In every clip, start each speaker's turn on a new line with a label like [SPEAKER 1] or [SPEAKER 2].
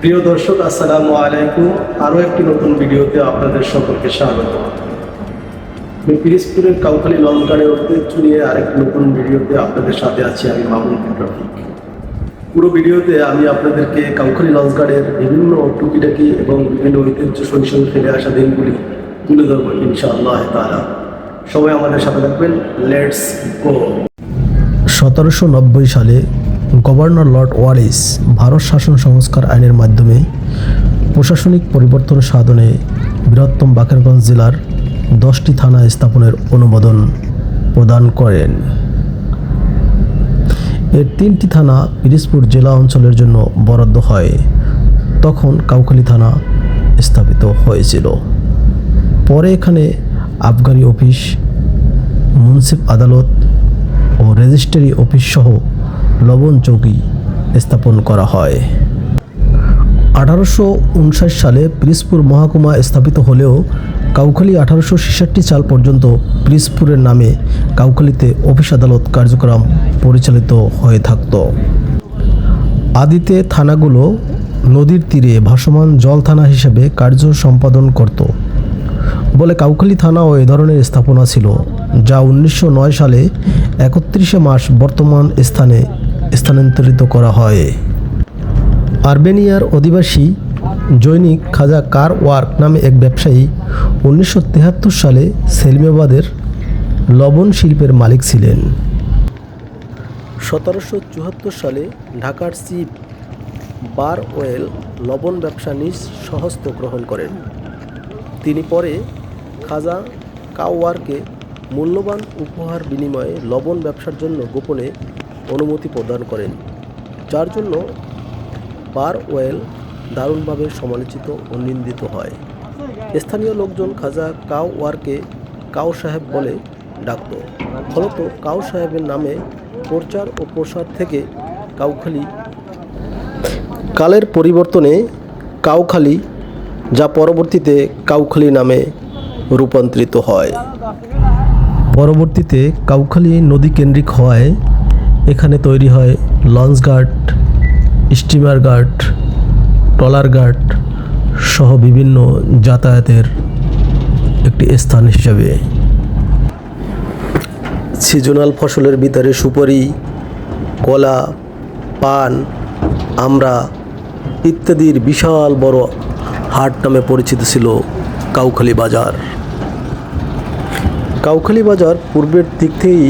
[SPEAKER 1] প্রিয় দর্শক, আসসালামু আলাইকুম। আরও একটি নতুন ভিডিওতে আপনাদের সকলকে স্বাগত। আমি পিরিসপুরের কাউখালী লঙ্কারের ঐতিহ্য নিয়ে আরেকটি নতুন ভিডিওতে আপনাদের সাথে আছি আমি মামুন রফিক। পুরো ভিডিওতে আমি আপনাদেরকে কাউখালী লঞ্চগার্ডের বিভিন্ন টুকিটাকি এবং বিভিন্ন ঐতিহ্য শৈশবে ফেলে আসা দিনগুলি তুলে ধরবো ইনশাআল্লাহ তারা সবাই আমাদের সাথে থাকবেন। লেটস গো
[SPEAKER 2] সতেরোশো নব্বই সালে গভর্নর লর্ড ওয়ারিস ভারত শাসন সংস্কার আইনের মাধ্যমে প্রশাসনিক পরিবর্তন সাধনে বৃহত্তম বাকেরগঞ্জ জেলার দশটি থানা স্থাপনের অনুমোদন প্রদান করেন। এর তিনটি থানা পিরিজপুর জেলা অঞ্চলের জন্য বরাদ্দ হয়। তখন কাউখালী থানা স্থাপিত হয়েছিল। পরে এখানে আবগারি অফিস মুন্সিপ আদালত ও রেজিস্ট্রি অফিস সহ লবণ চৌকি স্থাপন করা হয়। আঠারোশো উনষাট সালে পিরিজপুর মহকুমা স্থাপিত হলেও কাউখালী আঠারোশো ছেষট্টি সাল পর্যন্ত পিরিজপুরের নামে কাউখালীতে অফিস আদালত কার্যক্রম পরিচালিত হয়ে থাকত। আদিতে থানাগুলো নদীর তীরে ভাসমান জল থানা হিসেবে কার্য সম্পাদন করত বলে কাউখালী থানাও এ ধরনের স্থাপনা ছিল, যা উনিশশো নয় সালে একত্রিশে মার্চ বর্তমান স্থানে স্থানান্তরিত করা হয়। আর্মেনিয়ার অধিবাসী জৈনিক খাজা কার ওয়ার্ক নামে এক ব্যবসায়ী উনিশশো সালে সেলিমাবাদের লবণ শিল্পের মালিক ছিলেন। সতেরোশো চুয়াত্তর সালে ঢাকার চিফ বার ওয়েল লবণ ব্যবসা নিজ সহস্ত গ্রহণ করেন। তিনি পরে খাজা কাওয়ারকে মূল্যবান উপহার বিনিময়ে লবণ ব্যবসার জন্য গোপনে অনুমতি প্রদান করেন, যার জন্য বার ওয়েল দারুণভাবে সমালোচিত ও নিন্দিত হয়। স্থানীয় লোকজন খাজা কাউ ওয়ারকে কাউ সাহেব বলে ডাকত। ফলত কাউ সাহেবের নামে প্রচার ও প্রসার থেকে কাউখালি কালের পরিবর্তনে কাউখালি, যা পরবর্তীতে কাউখালি নামে রূপান্তরিত হয়। পরবর্তীতে কাউখালী নদী কেন্দ্রিক হওয়ায় এখানে তৈরি হয় launch guard, steamer guard, trawler guard সহ বিভিন্ন যাতায়াতের একটি স্থান হিসাবে। সিজনাল ফসলের ভিতরে সুপারি, কলা, পান আমরা ইত্যাদির বিশাল বড় হাট নামে পরিচিত ছিল কাউখালী বাজার। কাউখালী বাজার পূর্বের দিক থেকেই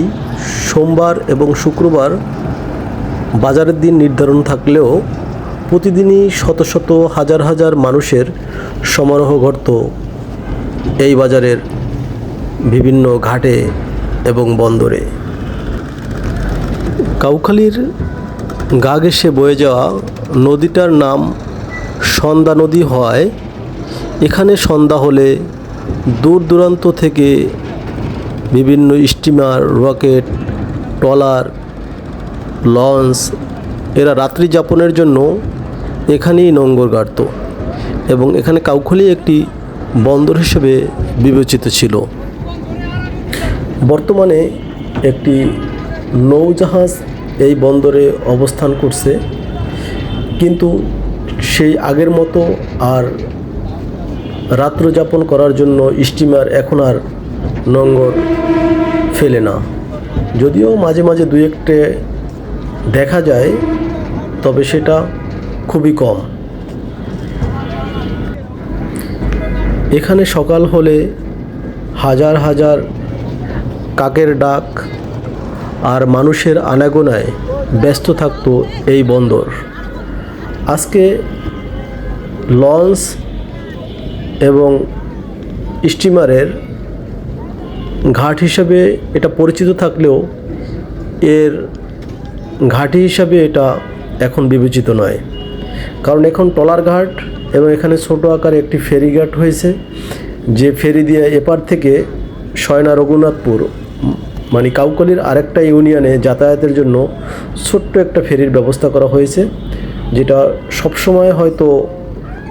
[SPEAKER 2] সোমবার এবং শুক্রবার বাজারের দিন নির্ধারণ থাকলেও প্রতিদিনই শত শত হাজার হাজার মানুষের সমারোহ ঘটত এই বাজারের বিভিন্ন ঘাটে এবং বন্দরে। কাউখালীর গা ঘেঁষে বয়ে যাওয়া নদীটার নাম সন্ধ্যা নদী হয় এখানে সন্ধ্যা হলে দূর দূরান্ত থেকে বিভিন্ন স্টিমার, রকেট, ট্রলার, লঞ্চ, এরা রাত্রি যাপনের জন্য এখানেই নোঙ্গর গাড়ত এবং এখানে কাউখালী একটি বন্দর হিসেবে বিবেচিত ছিল। বর্তমানে একটি নৌজাহাজ এই বন্দরে অবস্থান করছে, কিন্তু সেই আগের মতো আর রাত্রযাপন করার জন্য স্টিমার এখন আর নোঙ্গর ফেলে না। যদিও মাঝে মাঝে দুই একটে দেখা যায়, তবে সেটা খুবই কম। এখানে সকাল হলে হাজার হাজার কাকের ডাক আর মানুষের আনাগোনায় ব্যস্ত থাকত এই বন্দর। আজকে লঞ্চ এবং স্টিমারের ঘাট হিসাবে এটা পরিচিত থাকলেও এর ঘাটি হিসাবে এটা এখন বিবেচিত নয়। কারণ এখন টলার ঘাট এবং এখানে ছোট আকারে একটি ফেরি ঘাট হয়েছে, যে ফেরি দিয়ে এপার থেকে সয়না রঘুনাথপুর মানে কাউকলির আরেকটা ইউনিয়নে যাতায়াতের জন্য ছোট্ট একটা ফেরির ব্যবস্থা করা হয়েছে, যেটা সবসময় হয়তো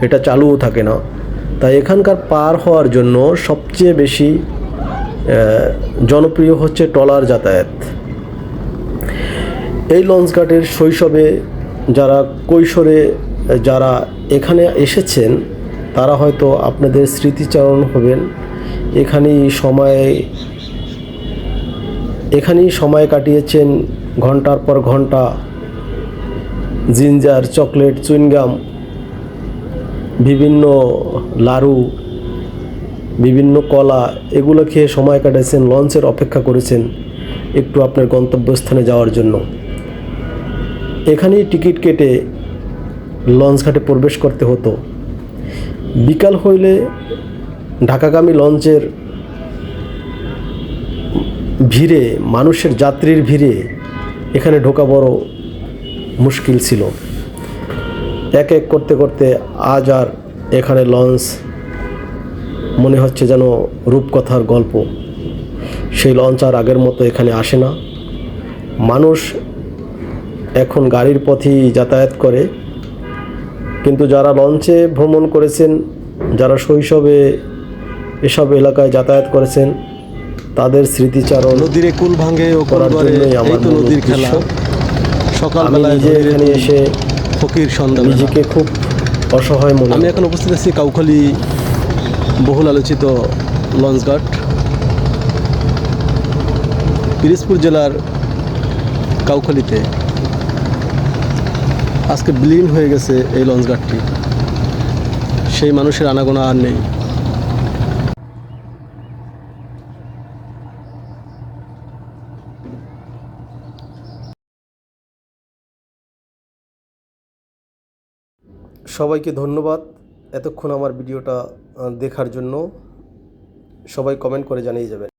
[SPEAKER 2] এটা চালুও থাকে না। তাই এখানকার পার হওয়ার জন্য সবচেয়ে বেশি জনপ্রিয় হচ্ছে ট্রলার যাতায়াত। এই লঞ্চ ঘাটের শৈশবে যারা কৈশোরে, যারা এখানে এসেছেন, তারা হয়তো আপনাদের স্মৃতিচারণ হবেন। এখানেই সময় এখানেই সময় কাটিয়েছেন ঘণ্টার পর ঘণ্টা। জিঞ্জার, চকলেট, চুইনগাম, বিভিন্ন লাড়ু বিভিন্ন কলা, এগুলো খেয়ে সময় কাটাইছেন, লঞ্চের অপেক্ষা করেছেন একটু আপনার গন্তব্যস্থানে যাওয়ার জন্য। এখানেই টিকিট কেটে লঞ্চ ঘাটে প্রবেশ করতে হতো। বিকাল হইলে ঢাকাগামী লঞ্চের ভিড়ে, মানুষের যাত্রীর ভিড়ে এখানে ঢোকা বড় মুশকিল ছিল। এক এক করতে করতে আজ আর এখানে লঞ্চ মনে হচ্ছে যেন রূপকথার গল্প। সেই লঞ্চ আর আগের মতো এখানে আসে না। মানুষ এখন গাড়ির পথেই যাতায়াত করে। কিন্তু যারা লঞ্চে ভ্রমণ করেছেন যারা শৈশবে এসব এলাকায় যাতায়াত করেছেন তাদের স্মৃতিচারণ
[SPEAKER 3] নদীর কুল ভাঙে ও
[SPEAKER 2] করার
[SPEAKER 3] করে
[SPEAKER 2] জন্যই আমার
[SPEAKER 3] তো নদীর খেলা। সকালবেলায়
[SPEAKER 2] নিজে এখানে এসে
[SPEAKER 3] ফকির সন্ধ্যা
[SPEAKER 2] নিজেকে খুব অসহায় মনে
[SPEAKER 3] আমি এখন উপস্থিত আছি কাউখালী বহুল আলোচিত লঞ্চঘাট। পিরিজপুর জেলার কাউখালিতে আজকে বিলীন হয়ে গেছে এই লঞ্চঘাটটি। সেই মানুষের আনাগোনা আর নেই।
[SPEAKER 2] সবাইকে ধন্যবাদ। এতক্ষণ আমার ভিডিওটা দেখার জন্য সবাই কমেন্ট করে জানিয়ে যাবেন।